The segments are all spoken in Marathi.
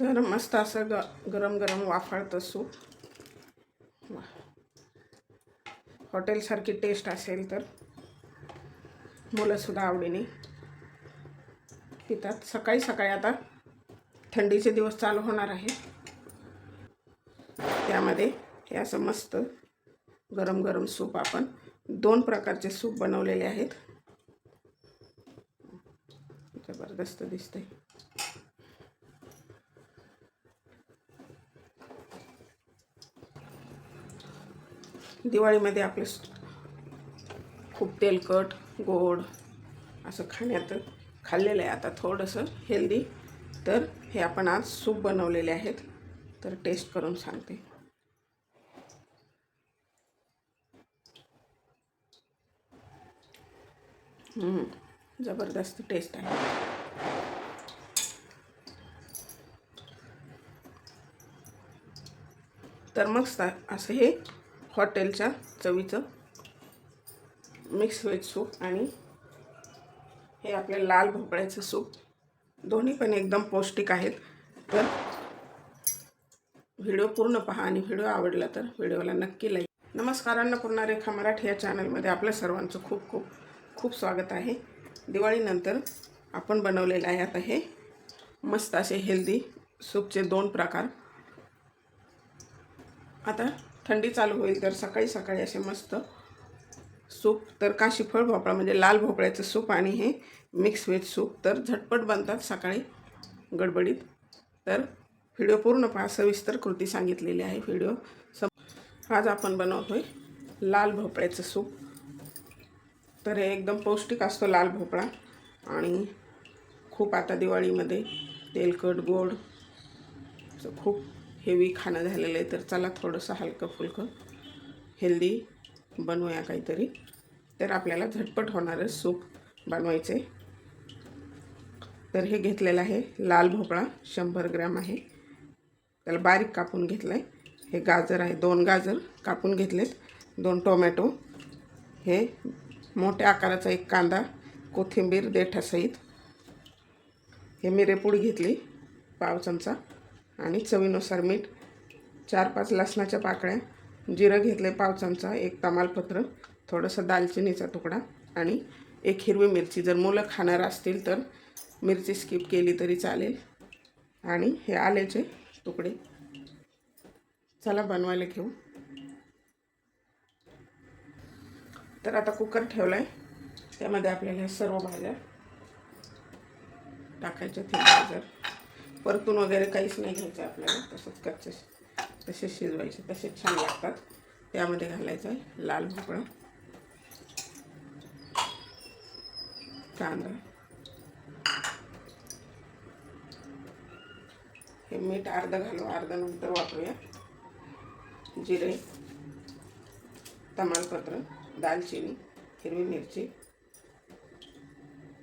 तर मस्त असं ग गरम गरम वाफाळतं सूप. हॉटेलसारखी टेस्ट असेल तर. मुलंसुद्धा आवडीने पितात. सकाळी सकाळी आता थंडीचे दिवस चालू होणार आहे. त्यामध्ये हे असं मस्त गरम गरम सूप आपण दोन प्रकारचे सूप बनवलेले आहेत. जबरदस्त दिसतंय. दिवाळीमध्ये आपले खूप तेलकट गोड असं खाण्यात खाल्लेलं आहे. आता थोडंसं हेल्दी तर हे आपण आज सूप बनवलेले आहेत. तर टेस्ट करून सांगते. जबरदस्त टेस्ट आहे. तर मग असं हे हॉटेलच्या चवीचं मिक्स व्हेज सूप आणि हे आपले लाल भोपळ्याचं सूप. दोन्ही पण एकदम पौष्टिक आहेत. तर व्हिडिओ पूर्ण पहा आणि व्हिडिओ आवडला तर व्हिडिओला नक्की लाईक नमस्कार अन्नपूर्णा रेखा मराठी या चॅनलमध्ये आपल्या सर्वांचं खूप खूप खूप स्वागत आहे. दिवाळीनंतर आपण बनवलेलं आहे आता हे मस्त असे हेल्दी सूपचे दोन प्रकार. आता थंडी चालू होईल तर सकाळी सकाळी असे मस्त सूप तर काशी फळ भोपळा म्हणजे लाल भोपळ्याचं सूप आणि हे मिक्स व्हेज सूप. तर झटपट बनतात सकाळी गडबडीत. तर व्हिडिओ पूर्ण पहा सविस्तर कृती सांगितलेली आहे व्हिडिओ सम आज आपण बनवतोय लाल भोपळ्याचं सूप. तर हे एकदम पौष्टिक असतो लाल भोपळा. आणि खूप आता दिवाळीमध्ये तेलकट गोड खूप हेवी खाणं झालेलं आहे तर चला थोडंसं हलकं फुलकं हेल्दी बनवूया काहीतरी. तर आपल्याला झटपट होणारं सूप बनवायचे. तर हे घेतलेलं आहे लाल भोपळा शंभर ग्रॅम आहे. त्याला बारीक कापून घेतलं आहे हे गाजर आहे दोन गाजर कापून घेतलेत. दोन टोमॅटो. हे मोठ्या आकाराचा एक कांदा कोथिंबीर देठासहित. हे मिरेपूड घेतली पाव चमचा. आणि चवीनुसार मीठ चार पाच लसणाच्या पाकळ्या जिरं घेतले पाव चमचा एक तमालपत्र थोडंसं दालचिनीचा तुकडा आणि एक हिरवी मिरची. जर मुलं खाणार असतील तर मिरची स्किप केली तरी चालेल. आणि हे आल्याचे तुकडे. चला बनवायला घेऊ. तर आता कुकर ठेवला आहे त्यामध्ये आपल्याला सर्व भाज्या टाकायच्या ते गाजर परतून वगैरे काहीच नाही घ्यायचं आपल्याला. तसंच कच्चे तसेच शिजवायचे तसेच छान लागतात. त्यामध्ये घालायचं आहे लाल भोपळा. कांदा हे मीठ अर्धं घालू अर्ध नंतर वापरूया. जिरे तमालपत्र दालचिनी हिरवी मिरची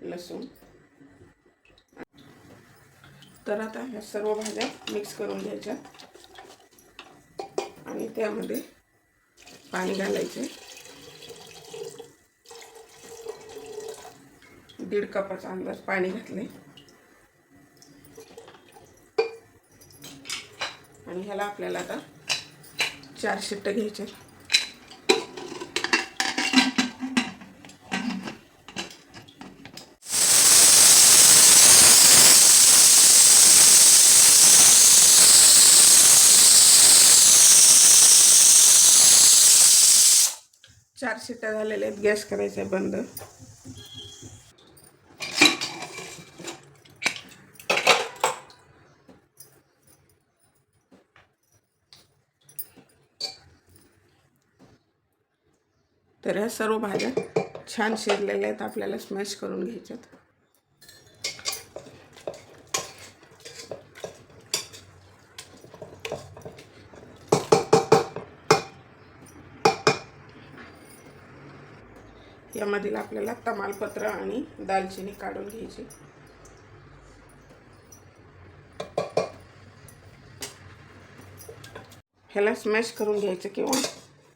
लसूण. तर आता ह्या सर्व भाज्या मिक्स करून घ्यायच्या. आणि त्यामध्ये पाणी घालायचे. दीड कपाचा अंदाज पाणी घातले. आणि ह्याला आपल्याला आता चार शिट्ट घ्यायचे चार शिट्या झालेल्या आहेत गॅस करायचा आहे बंद. तर ह्या सर्व भाज्या छान शिरलेल्या आहेत आपल्याला स्मॅश करून घ्यायच्यात. यामधील आपल्याला तमालपत्र आणि दालचिनी काढून घ्यायची. ह्याला स्मॅश करून घ्यायचं किंवा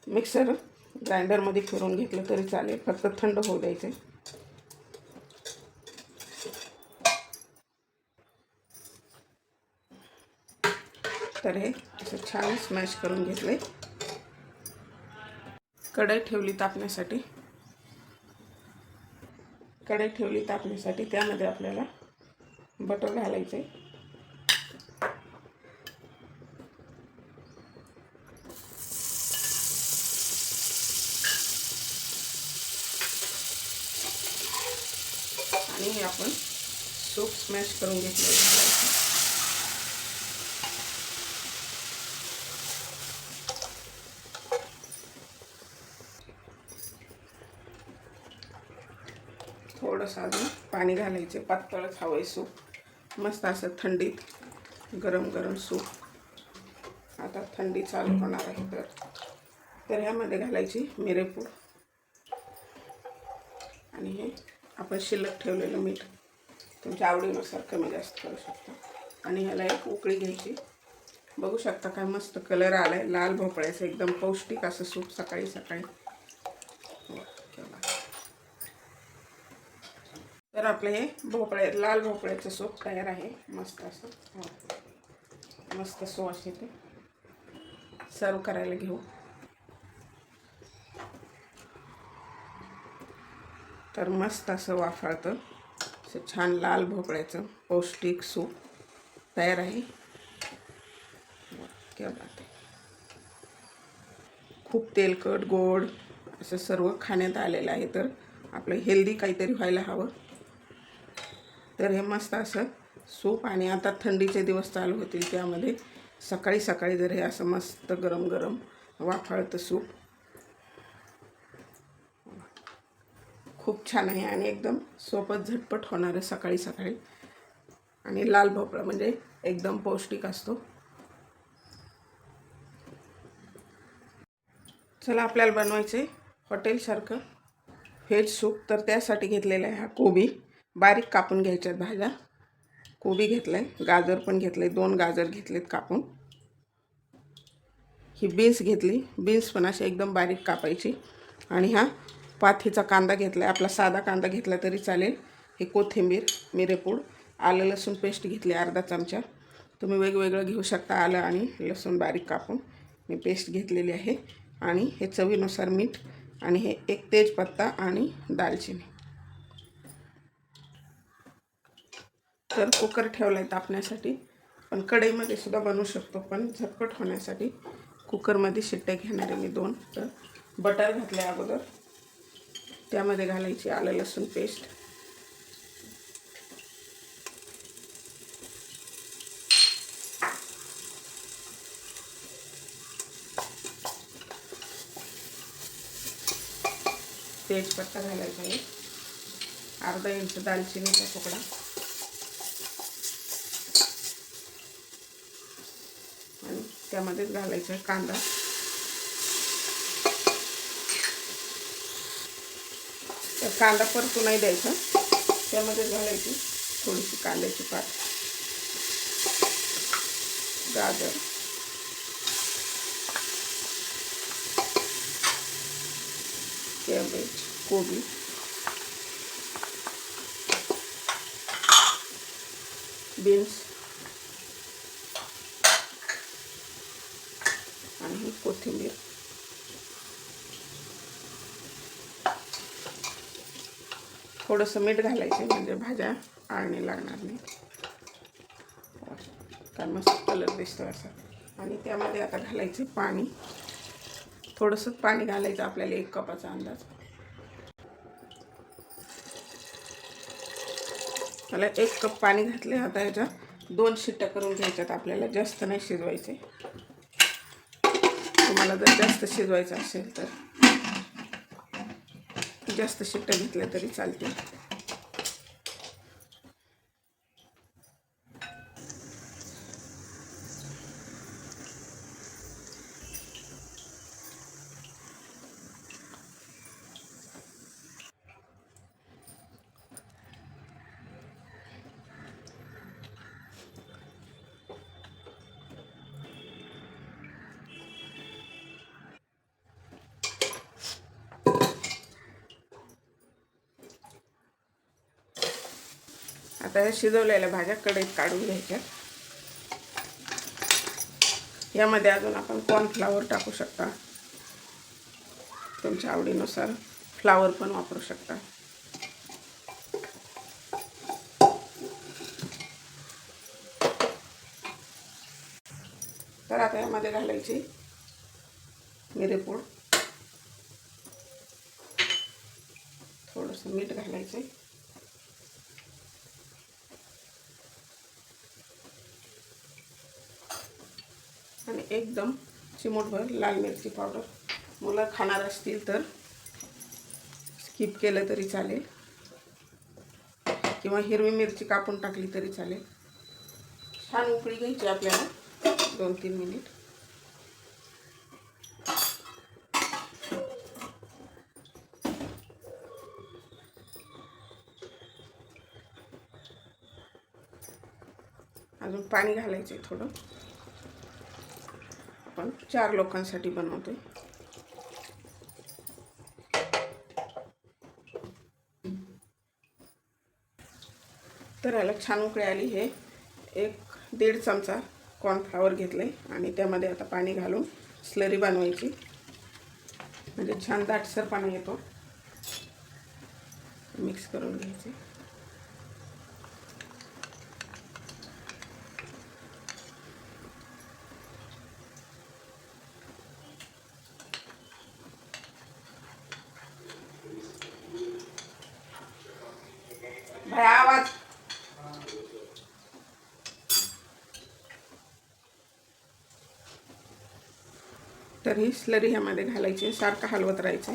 मिक्सर ग्राइंडरमध्ये फिरून घेतलं तरी चालेल. फक्त थंड होऊ द्यायचे तर हे असं छान स्मॅश करून घेतले कढई ठेवली तापण्यासाठी. कढई ठेवली तापण्यासाठी त्यामध्ये आपल्याला बटर घालायचे आणि आपण सूप स्मॅश करून घेतलेलं घालायचं थोडंसं अजून पाणी घालायचे पातळच हवं आहे सूप. मस्त असं थंडीत गरम गरम सूप. आता थंडी चालू होणार आहे तर. तर ह्यामध्ये घालायची मिरेपूड. आणि हे आपण शिल्लक ठेवलेलं मीठ. तुमच्या आवडीनुसार कमी जास्त करू शकता. आणि ह्याला एक उकळी घ्यायची. बघू शकता काय मस्त कलर आला आहे लाल भोपळ्याचं एकदम पौष्टिक असं सूप सकाळी सकाळी हो, केला. तर आपलं हे भोपळे लाल भोपळ्याचं सूप तयार आहे. मस्त असं. हो. मस्त सुवास येते सर्व करायला घेऊ. तर मस्त असं वाफाळतं. असं छान लाल भोपळ्याचं पौष्टिक सूप तयार आहे. क्या बात आहे. खूप तेलकट गोड असं सर्व खाण्यात आलेलं आहे. तर आपलं हेल्दी काहीतरी व्हायला हवं. तर हे मस्त असं सूप आणि आता थंडीचे दिवस चालू होतील त्यामध्ये सकाळी सकाळी जर हे असं मस्त गरम गरम वाफाळतं सूप. खूप छान आहे आणि एकदम सोपत झटपट होणारं सकाळी सकाळी. आणि लाल भोपळा म्हणजे एकदम पौष्टिक असतो. चला आपल्याला बनवायचे हॉटेलसारखं. व्हेज सूप तर त्यासाठी घेतलेला आहे हा कोबी. बारीक कापून घ्यायच्यात भाज्या. कोबी घेतलं आहे गाजर पण घेतलं आहे दोन गाजर घेतलेत कापून. ही बीन्स घेतली. बीन्स पण अशी एकदम बारीक कापायची. आणि हा पाथीचा कांदा घेतला आहे आपला साधा कांदा घेतला तरी चालेल. हे कोथिंबीर मिरेपूड आलं लसूण पेस्ट घेतली अर्धा चमचा. तुम्ही वेगवेगळं घेऊ शकता आलं आणि लसूण बारीक कापून. मी पेस्ट घेतलेली आहे. आणि हे चवीनुसार मीठ आणि हे एक तेजपत्ता आणि दालचिनी. तर कुकर ठेवला आहे तापण्यासाठी पण कढईमध्ये सुद्धा बनवू शकतो पण झटपट होण्यासाठी. कुकरमध्ये शिट्ट्या घेणारे मी दोन. तर बटर घातले अगोदर. त्यामध्ये घालायची आलं लसूण पेस्ट. तेजपत्ता घालायचा आहे. अर्धा इंच दालचिनीचा तुकडा आणि त्यामध्येच घालायचा आहे कांदा. तर कांदा परतू नाही द्यायचा. त्यामध्ये घालायची थोडीशी कांद्याची पात. गाजर. कॅबेज कोबी. बीन्स आणि ही कोथिंबीर थोडंसं मीठ घालायचं म्हणजे भाज्या आळणी लागणार नाही. काय मस्त कलर दिसतो असा. आणि त्यामध्ये आता घालायचे पाणी. थोडंसं पाणी घालायचं आपल्याला एक कपाचा अंदाज. मला एक कप पाणी घातले आता याच्यात. दोन शिट्ट्या करून घ्यायच्यात आपल्याला जास्त नाही शिजवायचे तुम्हाला जर जास्त शिजवायचं असेल तर. जास्त शिट्ट्या घेतल्या तरी चालतील. आता शिजवलेल्या भाज्या कढईत काढून घ्यायच्या. यामध्ये अजून आपण कॉर्नफ्लावर टाकू शकता. तुमच्या आवडीनुसार फ्लावर पण वापरू शकता. तर आता यामध्ये घालायची मिरेपूड थोडंसं मीठ घालायचं आणि एकदम चिमूटभर लाल मिरची पावडर मुलं खाणार असतील तर स्किप केलं तरी चालेल. किंवा हिरवी मिरची कापून टाकली तरी चालेल. छान उकळी घ्यायची आपल्याला. दोन तीन मिनिट अजून पाणी घालायचं आहे थोडं. आपण चार लोकांसाठी बनवतो तर याला छान उकळी आली. हे एक दीड चमचा कॉर्नफ्लावर घेतलं आहे आणि त्यामध्ये आता पाणी घालून स्लरी बनवायची. म्हणजे छान दाटसरपणा येतो. मिक्स करून घ्यायचे. तर ही स्लरी ह्यामध्ये घालायची सारखं हलवत राहायचं.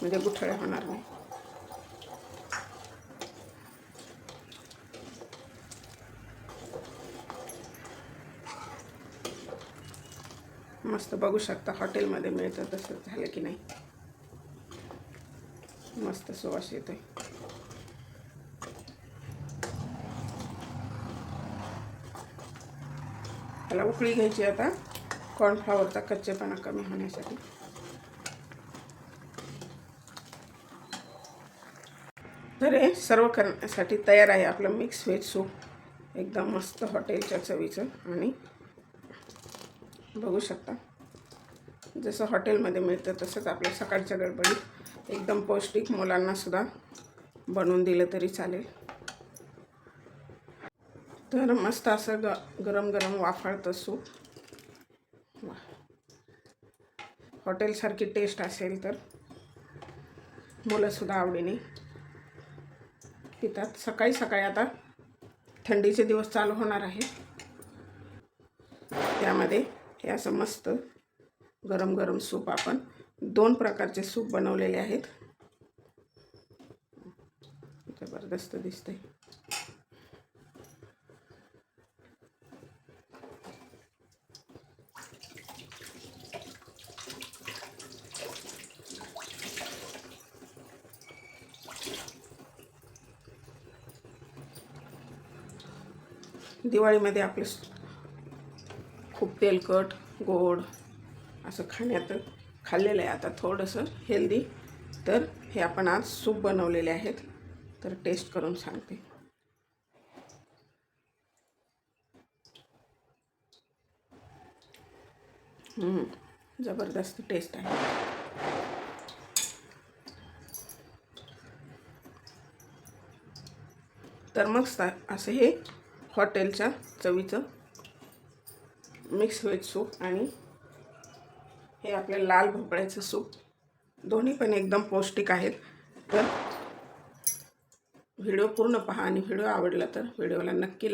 म्हणजे गुठळ्या होणार नाही. मस्त बघू शकता हॉटेलमध्ये मिळतं तसं झालं की नाही. मस्त सुवास येतोय. त्याला उकळी घ्यायची आता. कॉर्नफ्लावरचा कच्चेपणा कमी होण्यासाठी. तर हे सर्व करण्यासाठी तयार आहे आपलं मिक्स व्हेज सूप एकदम मस्त हॉटेलच्या चवीचं. आणि बघू शकता जसं हॉटेलमध्ये मिळतं तसंच आपल्या सकाळच्या गडबडीत एकदम पौष्टिक मुलांनासुद्धा बनवून दिलं तरी चालेल. तर मस्त असं ग गरम गरम वाफाळतं सूप हॉटेलसारखी टेस्ट असेल तर. मुलंसुद्धा आवडीने. पितात. सकाळी सकाळी आता थंडीचे दिवस चालू होणार आहे त्यामध्ये हे असं मस्त गरम गरम सूप आपण दोन प्रकारचे सूप बनवलेले आहेत. जबरदस्त दिसतंय. दिवाळीमध्ये आपलं खूप तेलकट गोड असं खाण्यात खाल्लेलं आहे. आता थोडंसं हेल्दी तर हे आपण आज सूप बनवलेले आहेत. तर टेस्ट करून सांगते. जबरदस्त टेस्ट आहे. तर मग असं हे हॉटेलच्या चवीचं मिक्स व्हेज सूप आणि हे आपलं लाल भोपळ्याचं सूप. दोन्ही पण एकदम पौष्टिक आहेत. तर व्हिडिओ पूर्ण पहा आणि व्हिडिओ आवडला तर व्हिडिओला नक्की